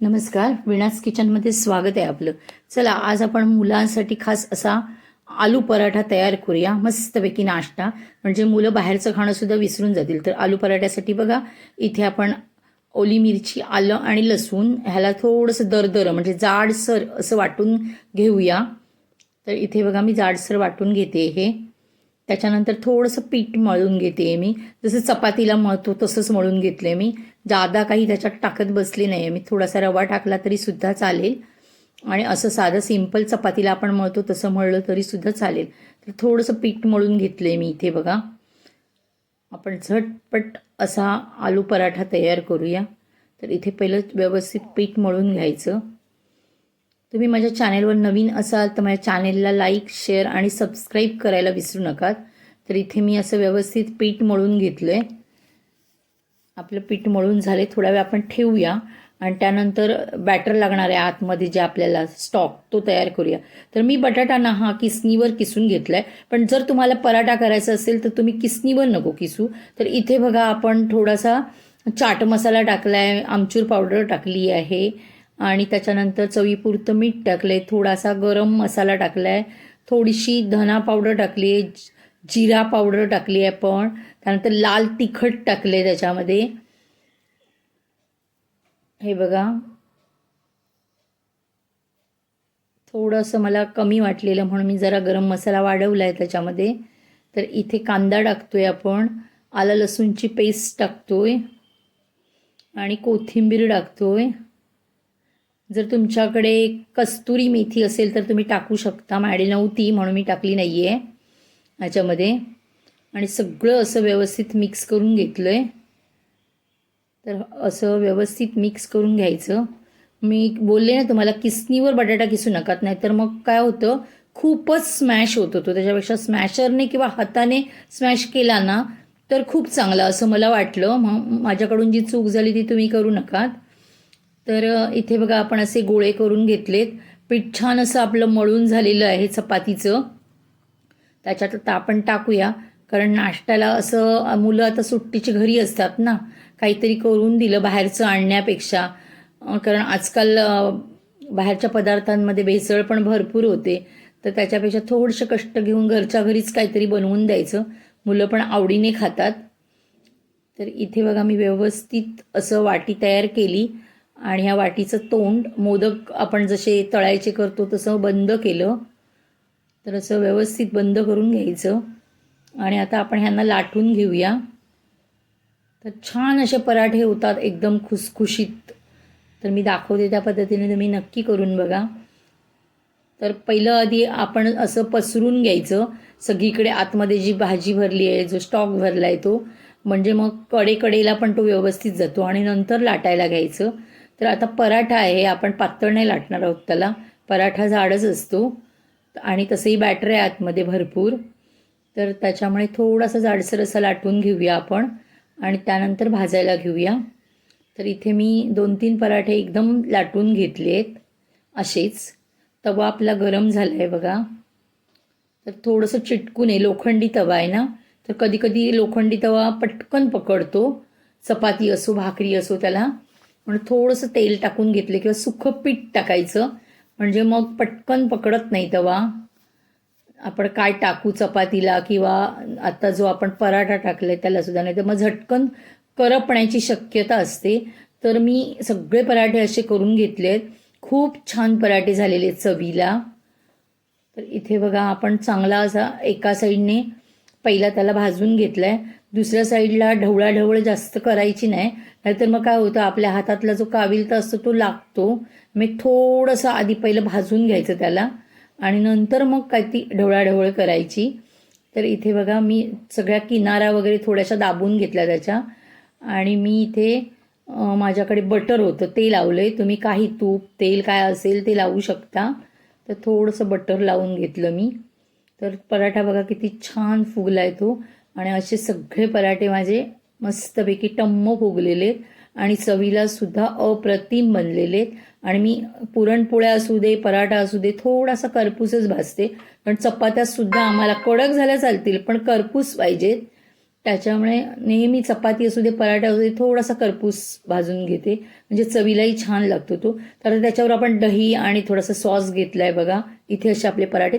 नमस्कार विणास किचनमध्ये स्वागत आहे आपलं. चला आज आपण मुलांसाठी खास असा आलू पराठा तयार करूया. मस्तपैकी नाश्ता. म्हणजे मुलं बाहेरचं खाणं सुद्धा विसरून जातील. तर आलू पराठ्यासाठी बघा इथे आपण ओली मिरची आलं आणि लसूण ह्याला थोडंसं दरदर म्हणजे जाडसर असं वाटून घेऊया. तर इथे बघा मी जाडसर वाटून घेते हे. त्याच्यानंतर थोडंसं पीठ मळून घेते मी. जसं चपातीला मळतो तसंच मळून घेतलं मी. जादा काही त्याच्यात टाकत बसली नाही मी. थोडासा रवा टाकला तरी सुद्धा चालेल. आणि असं साधं सिंपल चपातीला आपण मळतो तसं मळलं तरी सुद्धा चालेल. तर थोडंसं पीठ मळून घेतलं मी इथे बघा. आपण झटपट असा आलू पराठा तयार करूया. तर इथे पहिलं व्यवस्थित पीठ मळून घ्यायचं. तुम्ही माझ्या चॅनेलवर नवीन असाल तर माझ्या चॅनेलला लाईक शेअर आणि सबस्क्राईब करायला विसरू नका तर इथे मी असं व्यवस्थित पीठ मळून घेतलं आहे आपलं पीठ मळून झाले थोडा वेळ आपण ठेवूया. आणि त्यानंतर बॅटर लागणार आहे आतमध्ये जे आपल्याला स्टॉक तो तयार करूया. तर मी बटाटा ना हा किसनीवर किसून घेतला आहे पण जर तुम्हाला पराठा करायचा असेल तर तुम्ही किसनीवर नको किसू. तर इथे बघा आपण थोडासा चाट मसाला टाकला आहे आमचूर पावडर टाकली आहे. आणि त्याच्यानंतर चवीपुरतं मीठ टाकलं आहे थोडासा गरम मसाला टाकला आहे थोडीशी धना पावडर टाकली आहे जिरा पावडर टाकली आहे आपण त्यानंतर लाल तिखट टाकले त्याच्यामध्ये. हे बघा. थोडंसं मला कमी वाटलेलं म्हणून मी जरा गरम मसाला वाढवला आहे त्याच्यामध्ये. तर इथे कांदा टाकतोय आपण आलं लसूणची पेस्ट टाकतोय. आणि कोथिंबीर टाकतोय. जर तुमच्याकडे कस्तुरी मेथी असेल तर तुम्ही टाकू शकता. माझ्याकडे नव्हती म्हणून मी टाकली नाही आहे ह्याच्यामध्ये आणि सगळं असं व्यवस्थित मिक्स करून घेतलं आहे तर असं व्यवस्थित मिक्स करून घ्यायचं. मी बोलले ना तुम्हाला किसनीवर बटाटा किसू नकात नाही तर मग काय होतं? खूपच स्मॅश होत होतो त्याच्यापेक्षा स्मॅशरने किंवा हाताने स्मॅश केला ना तर खूप चांगला असं मला वाटलं. मग माझ्याकडून जी चूक झाली ती तुम्ही करू नकात. तर इथे बघा आपण असे गोळे करून घेतलेत. पीठ छान असं आपलं मळून झालेलं आहे चपातीचं. त्याच्यात आता आपण टाकूया. कारण नाश्त्याला असं मुलं आता सुट्टीची घरी असतात ना काहीतरी करून दिलं बाहेरचं आणण्यापेक्षा. कारण आजकाल बाहेरच्या पदार्थांमध्ये भेसळ पण भरपूर होते. तर त्याच्यापेक्षा थोडंसं कष्ट घेऊन घरच्या घरीच काहीतरी बनवून द्यायचं. मुलं पण आवडीने खातात. तर इथे बघा मी व्यवस्थित असं वाटी तयार केली. आणि ह्या वाटीचं तोंड मोदक आपण जसे तळायचे करतो तसं बंद केलं. तर असं व्यवस्थित बंद करून घ्यायचं. आणि आता आपण ह्यांना लाटून घेऊया. तर छान असे पराठे होतात एकदम खुसखुशीत. तर मी दाखवते त्या पद्धतीने तुम्ही नक्की करून बघा. तर पहिलं आधी आपण असं पसरून घ्यायचं. सगळीकडे आतमध्ये जी भाजी भरली आहे जो स्टॉक भरला आहे तो म्हणजे मग कडेकडेला पण तो व्यवस्थित जातो आणि नंतर लाटायला घ्यायचं. तर आता पराठा आहे आपण पातळ नाही लाटणार आहोत त्याला. पराठा जाडच असतो आणि तसंही बॅटर आहे आतमध्ये भरपूर. तर त्याच्यामुळे थोडासा जाडसर असं लाटून घेऊया आपण आणि त्यानंतर भाजायला घेऊया. तर इथे मी दोन तीन पराठे एकदम लाटून घेतले आहेत असेच. तवा आपला गरम झाला आहे बघा. तर थोडंसं चिटकून आहे लोखंडी तवा आहे ना? तर कधीकधी लोखंडी तवा पटकन पकडतो. चपाती असो भाकरी असो त्याला. म्हणून थोडंसं तेल टाकून घेतलं किंवा सुखं पीठ टाकायचं. म्हणजे मग पटकन पकडत नाही तवा. आपण काय टाकू चपातीला किंवा आता जो आपण पराठा टाकलाय त्याला सुद्धा नाही तर मग झटकन करपण्याची शक्यता असते. तर मी सगळे पराठे असे करून घेतले आहेत खूप छान पराठे झालेले आहेत चवीला. तर इथे बघा आपण चांगला असा एका साईडने पहिला त्याला भाजून घेतला आहे दुसऱ्या साईडला ढवळाढवळ जास्त करायची नाही. नाहीतर मग काय होतं आपल्या हातातला जो काविलता असतो तो लागतो. मी थोडंसं आधी पहिलं भाजून घ्यायचं त्याला. आणि नंतर मग काय ती ढवळाढवळ करायची. तर इथे बघा मी सगळ्या किनारा वगैरे थोड्याशा दाबून घेतल्या त्याच्या. आणि मी इथे माझ्याकडे बटर होतं ते लावलं आहे तुम्ही काही तूप तेल काय असेल ते लावू शकता. तर थोडंसं बटर लावून घेतलं मी. तर पराठा बघा किती छान फुगला आहे तो. आणि असे सगळे पराठे माझे मस्तपैकी टम्म फुगलेले आहेत. आणि चवीला सुद्धा अप्रतिम बनलेले आहेत. आणि मी पुरणपोळ्या असू दे पराठा असू दे थोडासा करपूसच भाजते. कारण चपात्या सुद्धा आम्हाला कडक झाल्या चालतील पण करपूस पाहिजेत त्याच्यामुळे नेहमी चपाती असू दे पराठा असू दे थोडासा करपूस भाजून घेते. म्हणजे चवीलाही छान लागतो तो. तर त्याच्यावर आपण दही आणि थोडासा सॉस घेतलाय बघा. इथे असे आपले पराठे